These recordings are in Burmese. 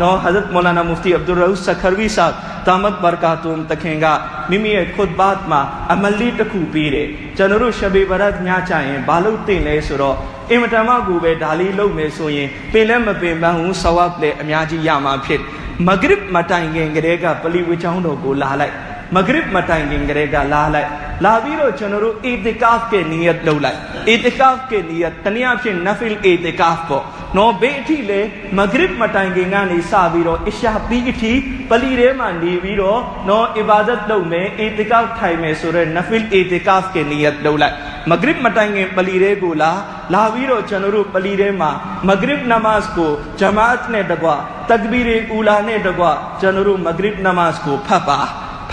နော်ဟဇရတ်မောလာနာမူဖတီအဗ်ဒူရရူဆခရဝီဆာတာမတ်ဘာကာတုမ်တခင်ကမိမိရဲ့ခွတ်ဘတ်မှာအမလီတစ်ခုပေးတယ်ကျွန်တော်တို့ရှဘေဘရတ်ညချရင်ဘာလို့တင်လဲဆိုတော့အင်မတန်မှကိုပဲဒါလေးလုပ်မယ်ဆိုရင်ပင်လည်းမပင်ပန်းဘူးဆဝပ်လည်းအများကြီးရမှာဖြစ်မဂရစ်မတိုင်ခင်ကလေးကပလီဝေချောင်းတော်ကိုလာလိုက်မဂရစ်မတိုင်ခင်ကလေးကလာလိုက်လာပြီးတော့ကျွန်တော်တို့အီတီကာဖ်ကနီယတ်လုပ်လိုက်အီတီကာဖ်ကနီယတ်တနည်းအားဖြင့်နဖီလ်အီတီကာဖ်ပေါ့နော်ဘေးအထိလေမဂရစ်မတိုင်ခင်ကနေစပြီးတော့အရှာပီအထိပလီထဲမှာနေပြီးတော့နော်အီဘာဒတ်လုပ်မယ်အီတီကာ ဖ်ထိုင်မယ်ဆိုတော့နဖီလ်အီတီကာဖ်ကနီယတ်လုပ်လိုက်မဂရစ်မတိုင်ခင်ပလီထဲကိုလာလာပြီးတော့ကျွန်တော်တို့ပလီထဲမှာမဂရစ်နမတ်ကိုဂျမာတ်နဲ့တကွတကဘီရီ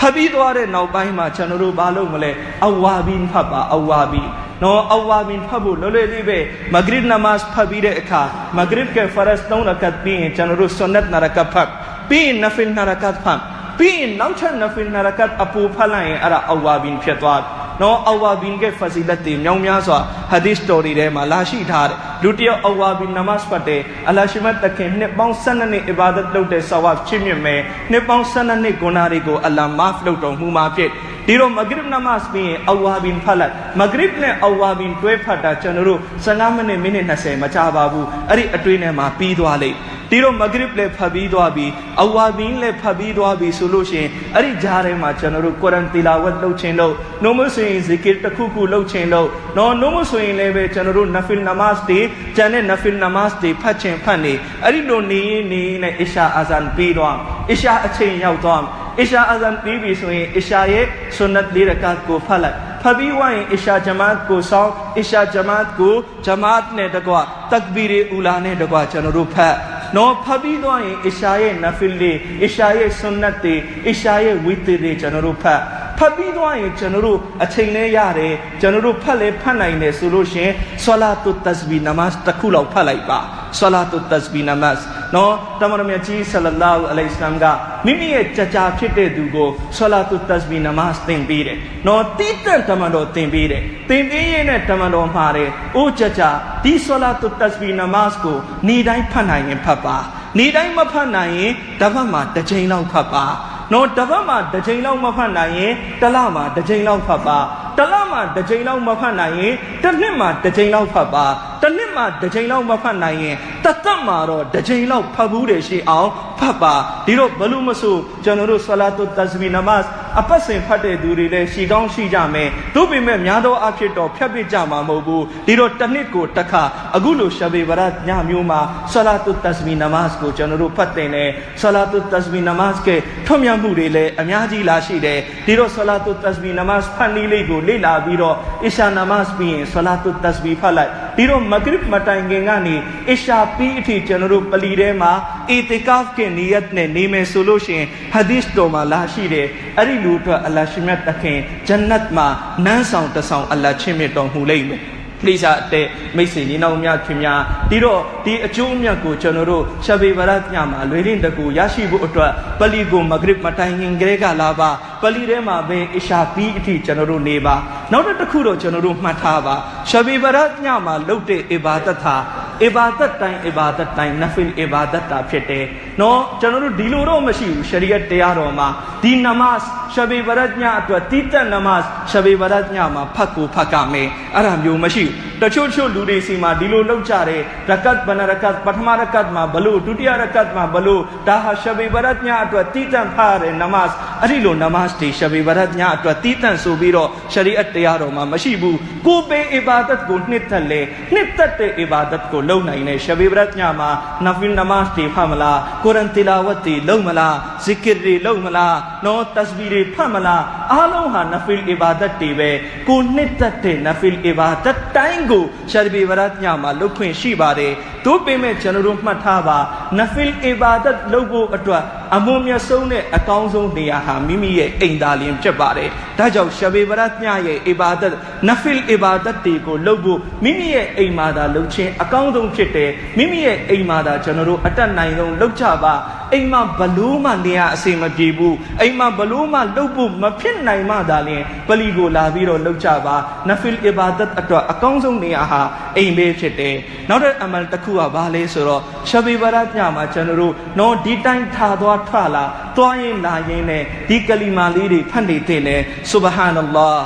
အူလာနဲ့တကွကျွန်တော်တို့မဂရစ်နမတ်ကိုဖတ်ပါဖတ်ပြီးသွားတဲ့နောက်ပိုင်းမှာကျွန်တော်တို့ဘာလုပ်မလဲအဝါဘင်ဖတ်ပါအဝါဘင်နော်အဝါဘင်ဖတ်ဖို့လွယ်လွယ်လေးပဲမဂရစ်နမတ်ဖတ်ပြီးတဲ့အခါမဂရစ်ကဖရတ်3ရကတ်ပြီးရင်ကျွန်တော်တို့ဆွန်နတ်နရကတ်ဖတ်ပြီးရင်နဖီလ်နရကတ်ဖတ်ပြီးရင်နောက်ထပ်နဖီလ်နရကတ်အပူဖတ်လိုက်ရင်အဲ့ဒါအဝါဘင်ဖြစ်သွားတယ် နော်အဝါဘင်ကဖစီလတ်တွေမြောင်းများစွာဟာဒီစ်တော်တွေထဲမှာလာရှိထားတယ်လူတယောက်အဝါဘင်နမတ်ဖတ်တယ်အလရှိမတ်တခင်နှစ်ပေါင်း12နှစ်အီဘာဒတ်လုပ်တဲ့ဆဝတ်ချစ်မြတ်မယ်နှစ်ပေါင်း12နှစ်ဂုဏတွေကိုအလ္လာမာဖ်လုပ်တော်မူမှာဖြစ်ဒီတော့မဂရစ်နမတ်ပြီးရင်အဝါဘင်ဖတ်လိုက်မဂရစ်နဲ့အဝါဘင်တွဲဖတ်တာကျွန်တော်တို့15မိနစ်မိနစ်20မကြာပါဘူးအဲ့ဒီအတွင်းထဲမှာပြီးသွားလိမ့် ဒီတော့မဂရစ်လည်းဖတ်ပြီးသွားပြီအဝါဘင်းလည်းဖတ်ပြီးသွားပြီဆိုလို့ရှိရင်အဲ့ဒီကြားထဲမှာကျွန်တော်တို့ကုရ်အန်တီလာဝတ်လုပ်ခြင်းလို့နှုံးမဆိုရင်ဇီကစ်တစ်ခုခုလုပ်ခြင်းလို့နော်နှုံးမဆိုရင်လည်းပဲကျွန်တော်တို့နဖီလ်နမတ်တွေကျန်တဲ့နဖီလ်နမတ်တွေဖတ်ခြင်းဖတ်နေအဲ့ဒီလိုနေရင်နေနဲ့အရှာအာဇန်ပြီးသွားအရှာအချိန်ရောက်သွားအရှာအာဇန်ပြီးပြီဆိုရင်အရှာရဲ့ဆွန်နတ်လေးရကတ်ကိုဖတ်လိုက်ဖတ်ပြီးဝိုင်းအရှာဂျမတ်ကိုဆောင်းအရှာဂျမတ်ကိုဂျမတ်နဲ့တကွတက်ဘီရီအူလာနဲ့တကွကျွန်တော်တို့ဖတ် နော်ဖတ်ပြီးသွားရင်အရှာရဲ့နဖီလ်တွေအရှာရဲ့ဆွန်နတ်တွေအရှာရဲ့ဝီတတွေကျွန်တော်တို့ဖတ် ဖတ်ပြီးသွားရင်ကျွန်တော်တို့အချိန်လဲရတယ်ကျွန်တော်တို့ဖတ်လဲဖတ်နိုင်တယ်ဆိုလို့ရှင်ဆလာတုတစဘီနမတ်တစ်ခုလောက်ဖတ်လိုက်ပါဆလာတုတစဘီနမတ်နော်တမန်တော်မြတ်ကြီးဆလလာဟူအလိုင်စလမ်ကမိမိရဲ့ကြာကြာဖြစ်တဲ့သူကိုဆလာတုတစဘီနမတ်သင်ပေးတယ်နော်တိတန့်တမန်တော်သင်ပေးတယ်သင်ပေးရင်နဲ့တမန်တော်မှာတယ်အိုးကြာကြာဒီဆလာတုတစဘီနမတ်ကိုနေ့တိုင်းဖတ်နိုင်ရင်ဖတ်ပါနေ့တိုင်းမဖတ်နိုင်ရင်တပတ်မှာတစ်ချိန်လောက်ဖတ်ပါ နော်တပတ်မှာတစ်ချိန်လောက်မဖတ်နိုင်ရင်တစ်လမှာတစ်ချိန်လောက်ဖတ်ပါတစ်လမှာတစ်ချိန်လောက်မဖတ်နိုင်ရင်တစ်နှစ်မှာတစ်ချိန်လောက်ဖတ်ပါတစ်နှစ်မှာတစ်ချိန်လောက်မဖတ်နိုင်ရင်တစ်သက်မှာတော့တစ်ချိန်လောက်ဖတ်ဘူးတယ်ရှိအောင်ဖတ်ပါဒီတော့ဘလို့မဆိုကျွန်တော်တို့ဆလာတုတစဘီနမတ် အပတ်စဉ်ဖတ်တဲ့သူတွေလည်းရှိကောင်းရှိကြမယ်တို့ပေမဲ့များသောအားဖြင့်တော့ဖြတ်ပစ်ကြမှာမဟုတ်ဘူးဒီတော့တစ်နှစ်ကိုတစ်ခါအခုလိုရှဘေဘရတ်ညမျိုးမှာဆလာတုတစဘီနမတ်ကိုကျွန်တော်တို့ဖတ်တင်တယ်ဆလာတုတစဘီနမတ်ကထွတ်မြတ်မှုတွေလည်းအများကြီးလာရှိတယ်ဒီတော့ဆလာတုတစဘီနမတ်ဖတ်နည်းလေးကိုလေ့လာပြီးတော့အရှာနမတ်ပြီးရင်ဆလာတုတစဘီဖတ်လိုက်ဒီတော့မဂရစ်မတိုင်ခင်ကနေအရှာပြီးအထိကျွန်တော်တို့ပလီထဲမှာအီတီကာဖ်ကနီယတ်နဲ့နေမယ်ဆိုလို့ရှိရင်ဟာဒီစ်တော်မှာလာရှိတယ်အဲ့ဒီလူအတွက်အလ္လာရှိမြတ်တခင်ဂျန်နတ်မှာနန်းဆောင်တဆောင်အလ္လာချင်းမြတ်တော်မူလိမ့်မယ် လိစာတဲ့မိတ်ဆွေညီနောင်များခင်များဒီတော့ဒီအကျိုးအမြတ်ကိုကျွန်တော်တို့ရှဘေဗရတ်ညမှာလွေရင်းတကူရရှိဖို့အတွက်ပလီကိုမဂရစ်မတိုင်ခင်ကလေးကလာပါပလီထဲမှာပဲအရှာပီးအထိကျွန်တော်တို့နေပါနောက်တစ်ခုတော့ကျွန်တော်တို့မှတ်ထားပါရှဘေဗရတ်ညမှာလုပ်တဲ့အီဘာဒတ်ဟာ အီဘာဒတ်တိုင်းအီဘာဒတ်တိုင်းနဖီလ်အီဘာဒတ်တာဖြစ်တယ်နော်ကျွန်တော်တို့ဒီလိုတော့မရှိဘူးရှရီယတ်တရားတော်မှာဒီနမတ်ရှဘေဗရတ်ညအတွက်တိတက်နမတ်ရှဘေဗရတ်ညမှာဖတ်ကိုဖတ်ကမယ်အဲ့ဒါမျိုးမရှိဘူးတချို့ချို့လူတွေစီမှာဒီလိုလောက်ကြတယ်ရကတ်ဘနရကတ်ပထမရကတ်မှာဘလို့ဒုတိယရကတ်မှာဘလို့ဒါဟာရှဘေဘရတ်ညအတွက်တိတန့်ဖားတဲ့နမတ်အဲ့ဒီလိုနမတ်တွေရှဘေဘရတ်ညအတွက်တိတန့်ဆိုပြီးတော့ရှရီအတ်တရားတော်မှာမရှိဘူးကိုပေအီဘာဒတ်ကိုနှစ်သက်လေနှစ်သက်တဲ့အီဘာဒတ်ကိုလုံနိုင်တဲ့ရှဘေဘရတ်ညမှာနဖီနမတ်တွေဖတ်မလားကုရ်အန်တီလာဝတ်တွေလုံမလားဇီကရ်တွေလုံမလားနော်တစဘီတွေဖတ်မလားအားလုံးဟာနဖီလ်အီဘာဒတ်တွေပဲကိုနှစ်သက်တဲ့နဖီလ်အီဘာဒတ်တိုင်းကိုရှာရဘီဝရတ်ညမှာလုတ်ခွင့်ရှိပါတယ်တို့ပေမဲ့ကျွန်တော်တို့မှတ်ထားပါနဖီလ်အီဘာဒတ်လုပ်ဖို့အတွက် အမွန်မြတ်ဆုံးနဲ့အကောင်းဆုံးနေရာဟာမိမိရဲ့အိမ်သာလျင်ဖြစ်ပါတယ်ဒါကြောင့်ရှာဘီဝရတ်ညရဲ့အီဘာဒတ်နဖီလ်အီဘာဒတ်တွေကိုလုပ်ဖို့မိမိရဲ့အိမ်မှာသာလုပ်ခြင်းအကောင်းဆုံးဖြစ်တယ်မိမိရဲ့အိမ်မှာသာကျွန်တော်တို့အတက်နိုင်ဆုံးလုပ်ကြပါအိမ်မှာဘလို့မှနေရအစီမပြေဘူးအိမ်မှာဘလို့မှလှုပ်ဖို့မဖြစ်နိုင်မှသာလျှင်ပလီကိုလာပြီးတော့လှုပ်ကြပါနဖီလ်အီဘာဒတ်အတွက်အကောင်းဆုံးနေရာဟာအိမ်ပဲဖြစ်တယ်နောက်တဲ့အမလ်တစ်ခုကဘာလဲဆိုတော့ရှဘီဘရတ်ညမှာကျွန်တော်တို့နော်ဒီတိုင်းထားသွားထလာတွားရင်လာရင်နဲ့ဒီကလီမာလေးတွေဖတ်နေတဲ့လေဆုဘဟာနလ္လာဟ်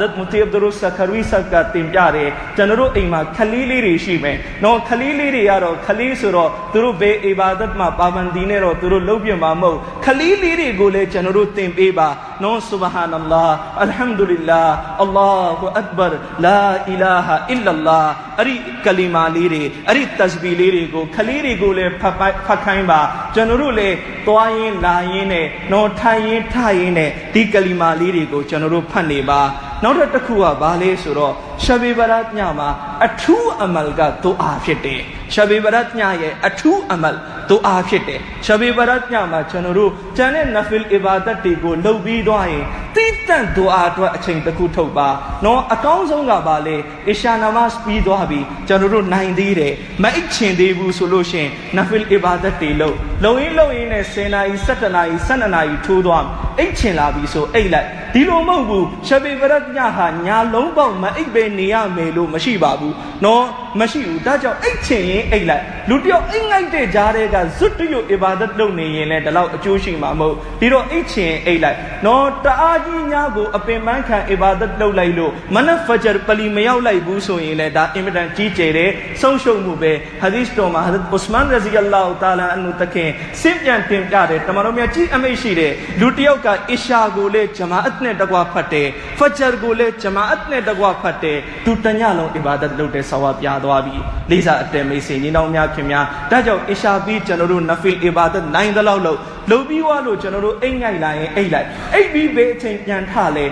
ဒတ်မူတီအဗ်ဒူရဆခရီဆကတင်ပြတယ်ကျွန်တော်တို့အိမ်မှာခလီလေးတွေရှိမယ်နော်ခလီလေးတွေကတော့ခလီဆိုတော့သူတို့ဘေးအီဘာဒတ်မှာပါဘန်ဒီနဲ့တော့သူတို့လုပ်ပြမှာမဟုတ်ခလီလေးတွေကိုလည်းကျွန်တော်တို့သင်ပေးပါနော်ဆူဘဟာနလ္လာအလ်ဟမ်ဒူလ illah အလ္လာဟူအက်ဘာလာအီလာဟာအစ်လလာအဲ့ဒီကလီမာလေးတွေအဲ့ဒီတစဘီလေးတွေကိုခလီတွေကိုလည်းဖတ်ဖတ်ခိုင်းပါကျွန်တော်တို့လည်းသွားရင်လာရင်းနဲ့နော်ထိုင်ရင်ထိုင်ရင်နဲ့ဒီကလီမာလေးတွေကိုကျွန်တော်တို့ဖတ်နေပါနောက်တစ်ခုကဘာလဲဆိုတော့ရှဘေဘရတ်ညမှာအထူးအမလ်ကဒူအာဖြစ်တယ်ရှဘေဘရတ်ညရဲ့အထူးအမလ် ဒူအာဖြစ်တယ်ရှဘေဘရတ်ညမှာကျွန်တော်တို့ကျန်တဲ့နဖီလ်အီဘာဒတ်တွေကိုလုပ်ပြီးသွားရင်တိတန့်ဒူအာအတွက်အချိန်တစ်ခုထုတ်ပါနော်အကောင်းဆုံးကဘာလဲအရှာနမတ်ပြီးသွားပြီကျွန်တော်တို့နိုင်သေးတယ်မအိတ်ချင်သေးဘူးဆိုလို့ရှင်နဖီလ်အီဘာဒတ်တွေလုပ်လုံရင်းလုံရင်းနဲ့10နာရီ17နာရီ12နာရီထိုးသွားအိတ်ချင်လာပြီဆိုအိတ်လိုက်ဒီလိုမဟုတ်ဘူးရှဘေဘရတ်ညဟာညာလုံးပေါက်မအိတ်ပဲနေရမယ်လို့မရှိပါဘူးနော်မရှိဘူးဒါကြောင့်အိတ်ချင်ရင်အိတ်လိုက်လူတယောက်အိတ်ငိုက်တဲ့ကြားတဲ့ကဇွတ်တရွအီဘာဒတ်လုပ်နေရင်လည်းဒီလောက်အကျိုးရှိမှာမဟုတ်ဒီတော့အိတ်ချင်အိတ်လိုက်နော်တအားကြီးညာကိုအပင်ပန်းခံအီဘာဒတ်လုပ်လိုက်လို့မနဖဂျာပလီမရောက်လိုက်ဘူးဆိုရင်လည်းဒါအင်မတန်ကြီးကျယ်တဲ့ဆုံးရှုံးမှုပဲဟာဒီစ်တော်မှာဟာဒတ်ဥစမန်ရဇီအလ္လာဟူတာလာအန်နုတခင်စင်ပြန်တင်ပြတယ်တမန်တော်မြတ်ကြီးအမိတ်ရှိတယ်လူတယောက်ကအီရှာကိုလည်းဂျမာအတ်နဲ့တကွာဖတ်တယ်ဖဂျာကိုလည်းဂျမာအတ်နဲ့တကွာဖတ်တယ်သူတညလုံးအီဘာဒတ်လုပ်တဲ့ဆဝါပြသွားပြီလေးစားအတဲမိတ်ဆွေညီနောင်များခင်များဒါကြောင့်အီရှာပြီးကျွန်တော်တို့နဖီလ်အီဘာဒတ်နိုင်တဲ့လောက်လို့လုံပြီးွားလို့ကျွန်တော်တို့အိတ်ငိုက်လာရင်အိတ်လိုက်အိတ်ပြီးဘေးအချိန်ပြန်ထလဲ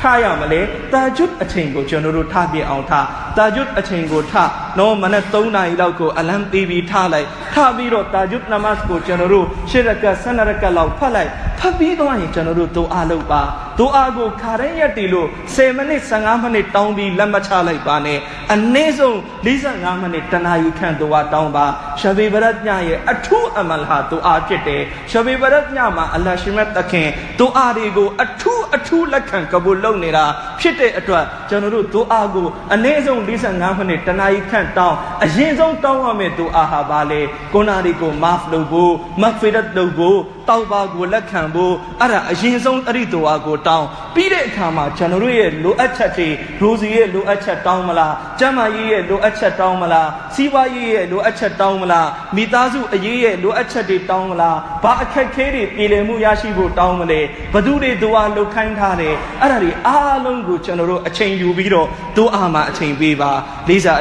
ထားရမလဲတာဂျွတ်အချိန်ကိုကျွန်တော်တို့ထားပြအောင်ထားတာဂျွတ်အချိန်ကိုထားနော်မနက်3နာရီလောက်ကိုအလမ်ပေးပြီးထားလိုက်ထားပြီးတော့တာဂျွတ်နမတ်ကိုကျွန်တော်တို့ရှစ်ရကတ်ဆနရကတ်လောက်ဖတ်လိုက်ဖတ်ပြီးတော့ရင်ကျွန်တော်တို့ဒူအာလုပ်ပါ ဒူအာကိုခါတိုင်းရက်တီလို့10မိနစ်15မိနစ်တောင်းပြီးလက်မချလိုက်ပါနဲ့အနည်းဆုံး45မိနစ်တနာရီခန့်ဒူအာတောင်းပါရှဘေဘရတ်ညရဲ့အထူးအမလဟာဒူအာဖြစ်တယ်ရှဘေဘရတ်ညမှာအလ္လာရှိမတ်တခင်ဒူအာတွေကိုအထူးအထူးလက်ခံကဘူလုပ်နေတာဖြစ်တဲ့အတွက်ကျွန်တော်တို့ဒူအာကိုအနည်းဆုံး45မိနစ်တနာရီခန့်တောင်းအရင်ဆုံးတောင်းရမယ့်ဒူအာဟာဘာလဲကိုနာတွေကိုမာဖ်လုပ်ဖို့မဂ်ဖီရတ်လုပ်ဖို့ တောက်ပါကိုလက်ခံဖို့အဲ့ဒါအရင်ဆုံးအဲ့ဒီဒူအာကိုတောင်းပြီးတဲ့အခါမှာကျွန်တော်တို့ရဲ့လိုအပ်ချက်တွေဒိုစီရဲ့လိုအပ်ချက်တောင်းမလားကျမ်းမာရေးရဲ့လိုအပ်ချက်တောင်းမလားစီးပွားရေးရဲ့လိုအပ်ချက်တောင်းမလားမိသားစုအရေးရဲ့လိုအပ်ချက်တွေတောင်းမလားဘာအခက်ခဲတွေပြည်လည်မှုရရှိဖို့တောင်းမလဲဘသူတွေဒူအာလုပ်ခိုင်းထားတယ်အဲ့ဒါတွေအားလုံးကိုကျွန်တော်တို့အချိန်ယူပြီးတော့ဒူအာမှာအချိန်ပေးပါလေးစား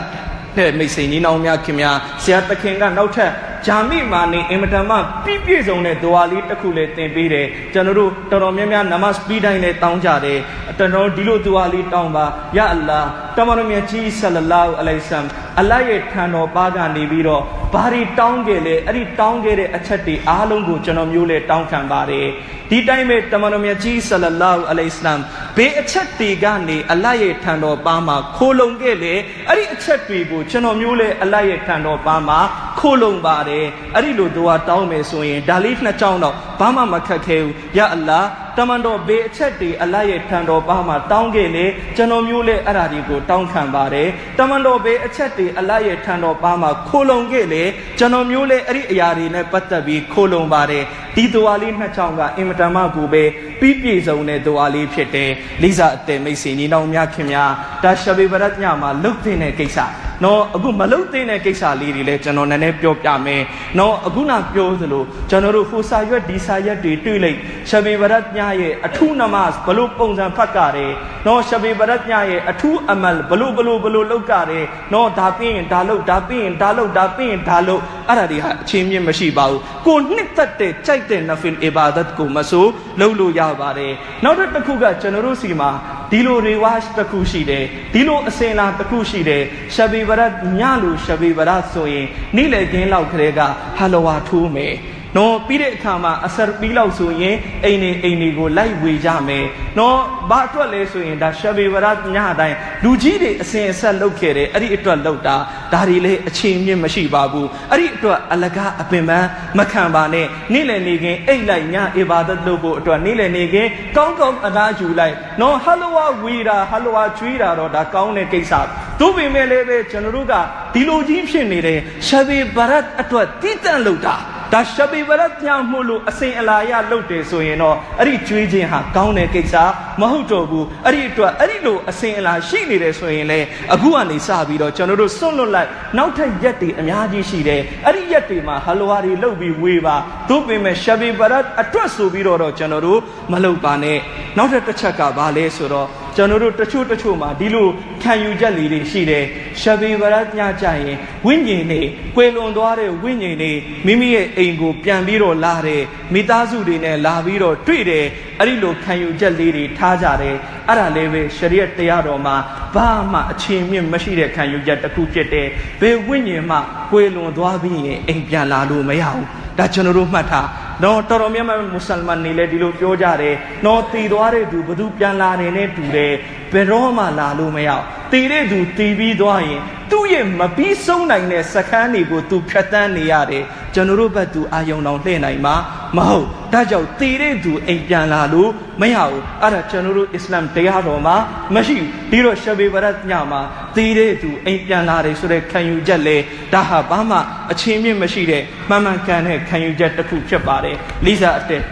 တဲ့မိတ်ဆွေညီနောင်များခင်များဆရာတခင်ကနောက်ထပ် ဂျာမိမာနေအင်မတန်မှပြည့်ပြည့်စုံတဲ့ဒွါလေးတစ်ခုလည်းသင်ပေးတယ်ကျွန်တော်တို့တော်တော်များများနမတ်ပြီးတိုင်းလည်းတောင်းကြတယ်ကျွန်တော်ဒီလိုဒွါလေးတောင်းပါယအလ္လာတမန်တော်မြတ်ကြီးဆလလာဟူအလိုင်ဆမ်အလ္လာဟ်ရဲ့ထံတော်ပါကနေပြီးတော့ ဘာတွေတောင်းခဲ့လဲအဲ့ဒီတောင်းခဲ့တဲ့အချက်တွေအားလုံးကိုကျွန်တော်မျိုးလည်းတောင်းခံပါတယ်ဒီတိုင်းပဲတမန်တော်မြတ်ကြီးဆလလာဟူအလိုင်ဆမ်ဘေးအချက်တွေကနေအလ္လာဟ်ရဲ့ထံတော်ပါမှာခိုးလုံခဲ့လေအဲ့ဒီအချက်တွေကိုကျွန်တော်မျိုးလည်းအလ္လာဟ်ရဲ့ထံတော်ပါမှာခိုးလုံပါတယ်အဲ့ဒီလိုဒွါတောင်းမယ်ဆိုရင်ဒါလေးနှစ်ကြောင်းတော့ဘာမှမခက်ခဲဘူးယအလ္လာ တမန်တော်ဘေးအချက်တွေအလတ်ရဲ့ထံတော်ပါမှာတောင်းခဲ့လေကျွန်တော်မျိုးလဲအဲ့ဒါတွေကိုတောင်းခံပါတယ်တမန်တော်ဘေးအချက်တွေအလတ်ရဲ့ထံတော်ပါမှာခိုလုံခဲ့လေကျွန်တော်မျိုးလဲအဲ့ဒီအရာတွေနဲ့ပတ်သက်ပြီးခိုလုံပါတယ်ဒီဒွါလေးနှစ်ချောင်းကအင်မတန်မှကိုပဲပြီးပြည့်စုံတဲ့ဒွါလေးဖြစ်တယ်လိစာအတဲမိတ်ဆွေညီနောင်များခင်များဒါရှဘေဘရတ်ညမှာလုတ်တဲ့ကိစ္စ နော်အခုမလုတ်သိတဲ့ကိစ္စလေးတွေလည်းကျွန်တော်နည်းနည်းပြောပြမယ်နော်အခုနပြောသလိုကျွန်တော်တို့ဟိုစာရွက်ဒီစာရွက်တွေတွေ့လိုက်ရှဘေဘရတ်ညရဲ့အထူးနမတ်ဘလို့ပုံစံဖတ်ကြတယ်နော်ရှဘေဘရတ်ညရဲ့အထူးအမလ်ဘလို့ဘလို့ဘလို့လောက်ကြတယ်နော်ဒါပြီးရင်ဒါလောက်ဒါပြီးရင်ဒါလောက်ဒါပြီးရင်ဒါလောက်အဲ့ဒါတွေဟာအချင်းမြင့်မရှိပါဘူးကိုနှစ်သက်တဲ့ကြိုက်တဲ့နဖီလ်အီဘာဒတ်ကိုမဆိုလုပ်လို့ရပါတယ်နောက်တစ်ခုကကျွန်တော်တို့စီမှာဒီလိုရီဝါရှ်တစ်ခုရှိတယ်ဒီလိုအစင်လာတစ်ခုရှိတယ်ရှဘီဘရတ်ညလိုရှဘီဘရတ်ဆိုရင်နေ့လည်ခင်းလောက်ကလေးကဟလဝါထိုးမယ် နော်ပြီးတဲ့အခါမှာအဆရပြီးလောက်ဆိုရင်အိမ်နေအိမ်တွေကိုလိုက်ဝေကြမယ်နော်ဘာအတွက်လဲဆိုရင်ဒါရှဘေဝရညတိုင်းလူကြီးတွေအစဉ်အဆက်လုပ်ခဲ့တယ်အဲ့ဒီအတွက်လုပ်တာဒါတွေလည်းအချိန်မြင့်မရှိပါဘူးအဲ့ဒီအတွက်အလကားအပင်ပန်းမခံပါနဲ့နေ့လည်နေခင်အိတ်လိုက်ညအီဘာဒတ်လုပ်ဖို့အတွက်နေ့လည်နေခင်ကောင်းကောင်းအနာယူလိုက်နော်ဟလဝဝီတာဟလဝကျွေးတာတော့ဒါကောင်းတဲ့ကိစ္စတို့ပေမဲ့လည်းပဲကျွန်တော်တို့ကဒီလိုကြီးဖြစ်နေတယ်ရှဘေဘရတ်အတွက်တည်တံ့လုပ်တာ ဒါရှဘေဘရတ်ညမှုလို့အစဉ်အလာရလုပ်တယ်ဆိုရင်တော့အဲ့ဒီကျွေးခြင်းဟာကောင်းတဲ့ကိစ္စမဟုတ်တော့ဘူးအဲ့ဒီအတွက်အဲ့ဒီလိုအစဉ်အလာရှိနေတယ်ဆိုရင်လေအခုကနေစပြီးတော့ကျွန်တော်တို့စွန့်လွတ်လိုက်နောက်ထပ်ရက်တွေအများကြီးရှိတယ်အဲ့ဒီရက်တွေမှာဟလဝါတွေလုပ်ပြီးဝေးပါသို့ပေမဲ့ရှဘေဘရတ်အတွက်ဆိုပြီးတော့ကျွန်တော်တို့မလုပ်ပါနဲ့နောက်ထပ်တစ်ချက်ကဘာလဲဆိုတော့ ကျွန်တော်တို့တချို့တချို့မှာဒီလိုခံယူချက်လေးတွေရှိတယ်ရှဘေဗရတ်ညကြရင်ဝိညာဉ်တွေကွယ်လွန်သွားတဲ့ဝိညာဉ်တွေမိမိရဲ့အိမ်ကိုပြန်ပြီးတော့လာတယ်မိသားစုတွေနဲ့လာပြီးတော့တွေ့တယ်အဲ့ဒီလိုခံယူချက်လေးတွေထားကြတယ်အဲ့ဒါလည်းပဲရှရီယတ်တရားတော်မှာဘာမှအချင်းမြင့်မရှိတဲ့ခံယူချက်တစ်ခုဖြစ်တယ်ဘယ်ဝိညာဉ်မှကွယ်လွန်သွားပြီးရင်အိမ်ပြန်လာလို့မရဘူးဒါကျွန်တော်တို့မှတ်ထား တော့တော်တော်များများမွတ်စလမန်တွေလည်းဒီလိုပြောကြတယ်။တော့တည်သွားတဲ့သူဘသူပြန်လာတယ်နဲ့တူတယ်။ဘယ်တော့မှလာလို့မရဘူး။တည်တဲ့သူတည်ပြီးသွားရင်သူ့ရဲ့မပြီးဆုံးနိုင်တဲ့စခန်းတွေကိုသူဖြတ်တန်းနေရတယ်။ကျွန်တော်တို့ဘက်သူအာယုံတော်လှည့်နိုင်မှာမဟုတ်။ဒါကြောင့်တည်တဲ့သူအိမ်ပြန်လာလို့မရဘူး။အဲ့ဒါကျွန်တော်တို့အစ္စလာမ်တရားတော်မှာမရှိဘူး။ဒီတော့ရှဘေဘရတ်ညမှာတည်တဲ့သူအိမ်ပြန်လာတယ်ဆိုတဲ့ခံယူချက်လေဒါဟာဘာမှအချင်းမြင့်မရှိတဲ့မှန်မှန်ကန်တဲ့ခံယူချက်တစ်ခုဖြစ်ပါတယ်။လိစာအတက်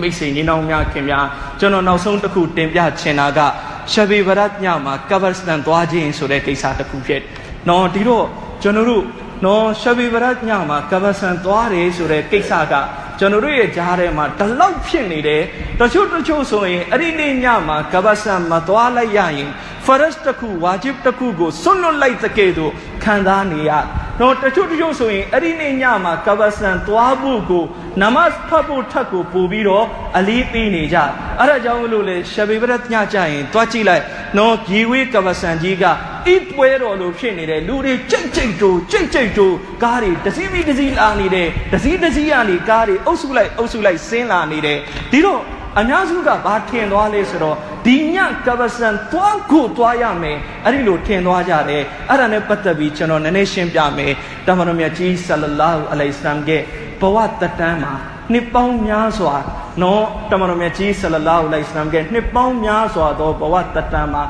မိတ်ဆွေညီနောင်များခင်များကျွန်တော်နောက်ဆုံးတစ်ခုတင်ပြချင်တာက ရှဘေဘရတ်ညမှာကဘာစတန်သွားခြင်းဆိုတဲ့ကိစ္စတစ်ခုဖြစ်။နော်ဒီတော့ကျွန်တော်တို့နော်ရှဘေဘရတ်ညမှာကဘာစတန်သွားတယ်ဆိုတဲ့ကိစ္စကကျွန်တော်တို့ရဲ့ကြားထဲမှာတလောက်ဖြစ်နေတယ်တချို့တချို့ဆိုရင်အဲ့ဒီနေ့ညမှာကဘာစတန်မသွားလိုက်ရရင်ဖရတ်တစ်ခုဝါဂျစ်တစ်ခုကိုစွန့်လွတ်လိုက်တဲ့ကဲ့သို့ခံစားနေရ တော့တချို့တချို့ဆိုရင်အဲ့ဒီနေ့ညမှာကဘာစန်သွားဖို့ကိုနမတ်ဖတ်ဖို့ထပ်ကိုပို့ပြီးတော့အလေးပေးနေကြအဲ့ဒါကြောင့်မလို့လေရှဘေဘရတ်ညကြရင်တွားကြည့်လိုက်နော်ဂျီဝေးကဘာစန်ကြီးကဣပွဲတော်လိုဖြစ်နေတယ်လူတွေကြိတ်ကြိတ်တိုးကြိတ်ကြိတ်တိုးကားတွေတစည်းပြီးတစည်းလာနေတယ်တစည်းတစည်းကနေကားတွေအုပ်စုလိုက်အုပ်စုလိုက်ဆင်းလာနေတယ်ဒီတော့ အများစုကဘာထင်သွားလဲဆိုတော့ဒီညကပ္ပစံတွားကိုတွားရမယ်အဲ့ဒီလိုထင်သွားကြတယ်အဲ့ဒါနဲ့ပတ်သက်ပြီးကျွန်တော်နည်းနည်းရှင်းပြမယ်တမန်တော်မြတ်ကြီးဆလလာဟူအလိုင်စလမ်ရဲ့ဘဝတတန်းမှာနှစ်ပေါင်းများစွာနော်တမန်တော်မြတ်ကြီးဆလလာဟူအလိုင်စလမ်ရဲ့နှစ်ပေါင်းများစွာသောဘဝတတန်းမှာ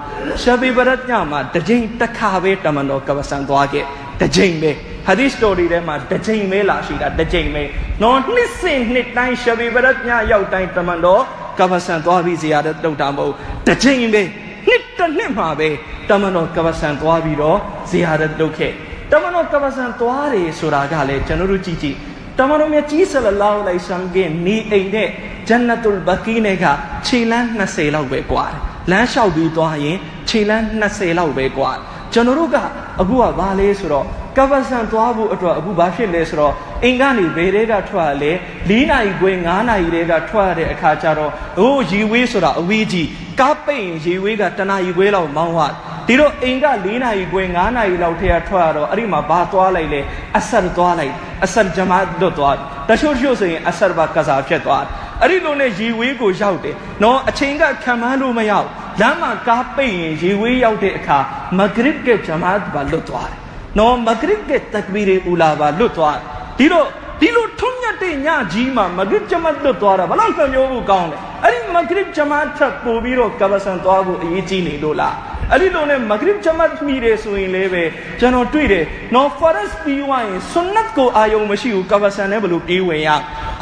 ရှဘီဘရတ်ညမှာတစ်ကြိမ်တစ်ခါပဲတမန်တော်ကပ္ပစံသွားခဲ့တစ်ကြိမ်ပဲ ဟာဒီစတိုရီထဲမှာတစ်ကြိမ်ပဲလာရှိတာတစ်ကြိမ်ပဲနော်နှစ်စဉ်နှစ်တိုင်းရှဘီဘရတ်ညရောက်တိုင်းတမန်တော်ကပ္ပစံသွားပြီးဇီယာရတ်လုပ်တာမဟုတ်တစ်ကြိမ်ပဲနှစ်တစ်နှစ်မှာပဲတမန်တော်ကပ္ပစံသွားပြီးတော့ဇီယာရတ်လုပ်ခဲ့တမန်တော်ကပ္ပစံသွားတယ်ဆိုတာကလည်းကျွန်တော်တို့ကြည့်ကြည့်တမန်တော်မြတ်ကြီးဆလလောလဟ်အလိုင်ဆမ်ကနေအိမ်နဲ့ဂျန်နတုလ်ဘကီနဲ့ကခြေလန်း20လောက်ပဲกว่าလမ်းလျှောက်ပြီးသွားရင်ခြေလန်း20လောက်ပဲกว่าကျွန်တော်တို့ကအခုကဘာလဲဆိုတော့ ကပ္ပစံသွားဖို့အတွက်အခုဘာဖြစ်လဲဆိုတော့အိမ်ကနေဘယ်တွေကထွက်လဲ၄နာရီခွဲ၅နာရီတွေကထွက်ရတဲ့အခါကျတော့ဟိုရီဝေးဆိုတာအဝေးကြီးကားပိတ်ရင်ရီဝေးကတနာရီခွဲလောက်မောင်းသွားဒီတော့အိမ်က၄နာရီခွဲ၅နာရီလောက်ထဲကထွက်ရတော့အဲ့ဒီမှာဘာသွားလိုက်လဲအဆတ်သွားလိုက်အဆတ်ဂျမာတ်တို့သွားတချို့တချို့ဆိုရင်အဆတ်ဘာကစားဖြစ်သွားအဲ့ဒီလိုနဲ့ရီဝေးကိုရောက်တယ်နော်အချိန်ကခံမန်းလို့မရောက်လမ်းမှာကားပိတ်ရင်ရီဝေးရောက်တဲ့အခါမဂရစ်ကဂျမာတ်ဘာလွတ်သွားတယ် နော်မဂရစ်ကတက်ဘီရီအူလာဘာလွတ်သွားဒီတော့ဒီလိုထုံးမြတ်တဲ့ညကြီးမှာမဂရစ်ဂျမတ်လွတ်သွားတာဘလောက်ကမျိုးဘူးကောင်းလဲအဲ့ဒီမဂရစ်ဂျမတ်ထပ်ပို့ပြီးတော့ကဘာဆန်သွားဖို့အရေးကြီးနေလို့လား အဲ့ဒီလိုနဲ့မဂရစ်ဂျမတ်မိတယ်ဆိုရင်လည်းပဲကျွန်တော်တွေ့တယ်နော်ဖရတ်ပြီးဝိုင်းဆွန်နတ်ကိုအာယုံမရှိဘူးကဘာဆန်နဲ့ဘလို့ပြေးဝင်ရ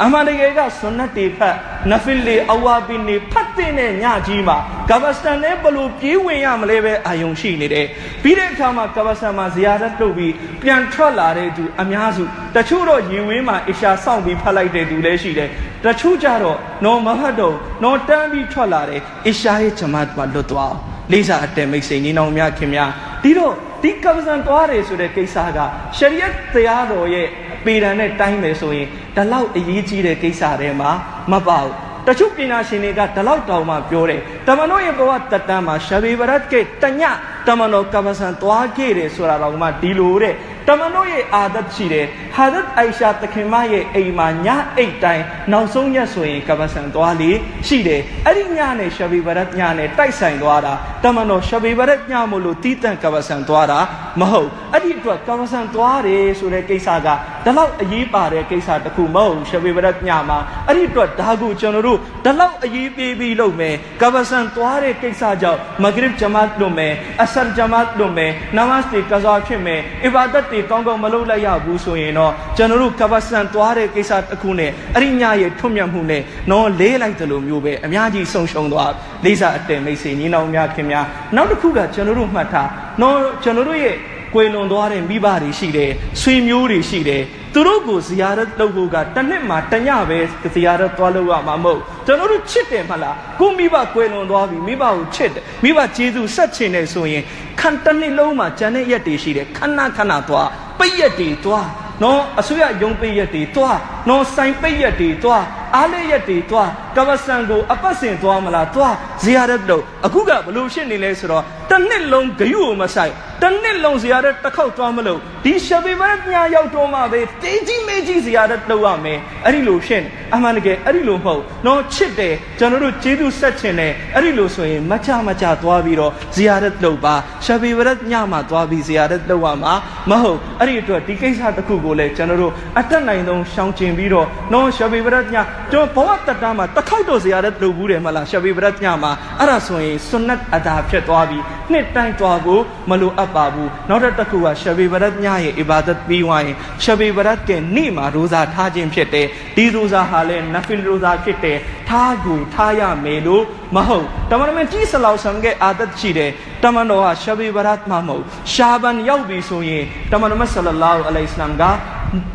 အမှန်တကယ်ကဆွန်နတ်တွေဖတ်နဖီလီအဝါဘီနေဖတ်တဲ့ညကြီးမှာကဘာဆန်နဲ့ဘလို့ပြေးဝင်ရမလဲပဲအာယုံရှိနေတယ်ပြီးတဲ့အခါမှာကဘာဆန်မှာဇီယာရတ်လုပ်ပြီးပြန်ထွက်လာတဲ့သူအများစုတချို့တော့ရင်ဝင်းမှာအရှာစောင့်ပြီးဖတ်လိုက်တဲ့သူလည်းရှိတယ်တချို့ကြတော့နော်မဖတ်တော့နော်တန်းပြီးထွက်လာတယ်အရှာရဲ့ဂျမတ်မှာလွတ်သွားအောင် လေးစားအတဲမိတ်ဆွေညီနောင်များခင်များဒီတော့ဒီကပ္ပစံသွားတယ်ဆိုတဲ့ကိစ္စကရှရီယတ်တရားတော်ရဲ့ပေဒံနဲ့တိုင်းမယ်ဆိုရင်ဒီလောက်အရေးကြီးတဲ့ကိစ္စတွေမှာမပါဘူးတချို့ပညာရှင်တွေကဒီလောက်တောင်မှပြောတယ်တတမန်တော်ရဲ့ဘဝတတန်းမှာရှဘေဘရတ်ကတညတမန်တော်ကဘာဆန်သွားခဲ့တယ်ဆိုတာတော့မှဒီလိုတဲ့ တမန်တော်ရဲ့အာဒတ်ရှိတယ်ဟာဒတ်အိုင်ရှာတခင်မရဲ့အိမ်မှာညအိတ်တိုင်းနောက်ဆုံးရက်ဆိုရင်ကဘာဆန်သွားလေရှိတယ်အဲ့ဒီညနဲ့ရှဘေဘရတ်ညနဲ့တိုက်ဆိုင်သွားတာတမန်တော်ရှဘေဘရတ်ညမို့လို့တီးတန့်ကဘာဆန်သွားတာမဟုတ်အဲ့ဒီအတွက်ကဘာဆန်သွားတယ်ဆိုတဲ့ကိစ္စကဒီလောက်အရေးပါတဲ့ကိစ္စတစ်ခုမဟုတ်ရှဘေဘရတ်ညမှာအဲ့ဒီအတွက်ဒါကိုကျွန်တော်တို့ဒီလောက်အရေးပေးပြီးလုပ်မယ်ကဘာဆန်သွားတဲ့ကိစ္စကြောင့်မဂရစ်ဂျမတ်လုပ်မယ်အဆန်ဂျမတ်လုပ်မယ်နမတ်တွေကစားဖြစ်မယ်အီဘာဒတ်တွေကောင်းကောင်းမလုပ်လိုက်ရဘူးဆိုရင်တော့ကျွန်တော်တို့ကဘာဆန်သွားတဲ့ကိစ္စတစ်ခုနဲ့အဲ့ဒီညရဲ့ထွတ်မြတ်မှုနဲ့နော်လေးလိုက်တယ်လို့မျိုးပဲအများကြီးဆုံးရှုံးသွားလေးစားအတယ်မိတ်ဆွေညီနောင်များခင်များနောက်တစ်ခုကကျွန်တော်တို့မှတ်ထားနော်ကျွန်တော်တို့ရဲ့ကွေလွန်သွားတဲ့မိဘတွေရှိတယ်ဆွေမျိုးတွေရှိတယ် သူတို့ကိုဇီယာရတ်လုပ်ဖို့ကတစ်နှစ်မှာတညပဲဇီယာရတ်သွားလို့ရမှာမဟုတ်ကျွန်တော်တို့ချစ်တယ်မလားကိုမိဘကွယ်လွန်သွားပြီမိဘကိုချစ်တယ်မိဘကျေးဇူးဆက်ချင်တယ်ဆိုရင်ခံတစ်နှစ်လုံးမှာဂျန်တဲ့ရက်တွေရှိတယ်ခဏခဏသွားပိတ်ရက်တွေသွားနော်အစိုးရယုံပိတ်ရက်တွေသွားနော်ဆိုင်ပိတ်ရက်တွေသွား အားလေးရက်တွေသွားကဝဆန်ကိုအပတ်စဉ်သွားမလားသွားဇီယာရတ်လို့အခုကဘလို့ရှင်းနေလဲဆိုတော့တစ်နှစ်လုံးဂယုကိုမဆိုင်တစ်နှစ်လုံးဇီယာရတ်တစ်ခေါက်သွားမလို့ဒီရှဘီဘတ်ညာရောက်တော့မှပဲတေးကြီးမေးကြီးဇီယာရတ်လုပ်ရမယ်အဲ့ဒီလိုရှင်းအမှန်တကယ်အဲ့ဒီလိုမဟုတ်နော်ချစ်တယ်ကျွန်တော်တို့ကျေးဇူးဆက်ချင်တယ်အဲ့ဒီလိုဆိုရင်မချမချသွားပြီးတော့ဇီယာရတ်လုပ်ပါရှဘီဘတ်ညာမှာသွားပြီးဇီယာရတ်လုပ်ရမှာမဟုတ်အဲ့ဒီအတွက်ဒီကိစ္စတစ်ခုကိုလည်းကျွန်တော်တို့အတက်နိုင်ဆုံးရှောင်ကျင်ပြီးတော့နော်ရှဘီဘတ်ညာ ကျွန်တော်ဘဝတတမှာတစ်ခေါက်တော့ဇီယာရတ်လုပ်ဘူးတယ်မလားရှဘီဘတ်ညာမှာအဲ့ဒါဆိုရင်ဆွန်နတ်အဒါဖြစ်သွားပြီးနှစ်တိုင်းသွားကိုမလိုအပ်ပါဘူးနောက်တစ်ခုကရှဘီဘတ်ညာရဲ့အီဘာဒတ်ပြီးသွားရင်ရှဘီဘတ်ကနေ့မှာရိုဇာထားခြင်းဖြစ်တယ်ဒီရိုဇာဟာလည်းနဖီလ်ရိုဇာဖြစ်တယ်ထားကိုထားရမယ်လို့မဟုတ်တမန်တော်ကြီးဆလောက်ဆမ်ရဲ့အာဒတ်ရှိတယ်တမန်တော်ဟာရှဘီဘတ်မှာမဟုတ်ရှာဘန်ရောက်ပြီဆိုရင်တမန်တော်ဆလလာဟူအလိုင်စလမ်က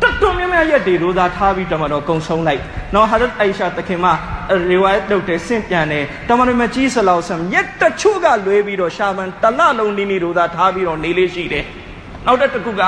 တော်တော်များများရက်တွေရိုဇာထားပြီးတမန်တော်ကုံဆုံးလိုက်နော်ဟာဒတ်အိုင်ရှာတခင်မရီဝိုင်လုပ်တယ်စင့်ပြန်တယ်တမန်တော်ကြီးဆလောက်ဆမ်ရက်တချို့ကလွဲပြီးတော့ရှာဘန်တလလုံးနီနီရိုဇာထားပြီးတော့နေလေးရှိတယ်နောက်တစ်ခုက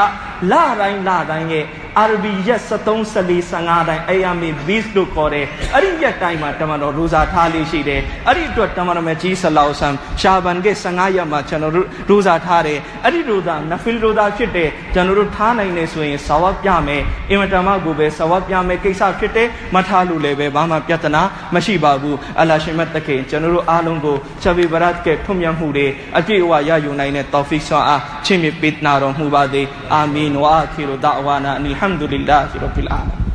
လတိုင်းလတိုင်းရဲ့ အာရဘီရက်73 14 15တိုင်းအေယာမီဘစ်လို့ခေါ်တယ်အဲ့ဒီရက်တိုင်းမှာတမန်တော်ရိုဇာထားလေးရှိတယ်အဲ့ဒီအတွက်တမန်တော်မြတ်ကြီးဆလောက်ဆမ်ရှာဘန်က15ရက်မှာကျွန်တော်တို့ရိုဇာထားတယ်အဲ့ဒီရိုဇာနဖီလ်ရိုဇာဖြစ်တယ်ကျွန်တော်တို့ထားနိုင်နေဆိုရင်ဆာဝတ်ပြမယ်အင်မတန်မှကိုပဲဆာဝတ်ပြမယ်ကိစ္စဖြစ်တယ်မထားလို့လည်းပဲဘာမှပြဿနာမရှိပါဘူးအလ္လာရှင်မတ်တခင်ကျွန်တော်တို့အားလုံးကိုချဘီဘရတ်ကထွတ်မြတ်မှုတွေအပြည့်အဝရယူနိုင်တဲ့တောဖီဆွာအားချင့်မြပေးနာတော်မူပါစေအာမင်ဝါခီရူဒါဝါနာအနီဟ walhamdulillahi rabbil alamin.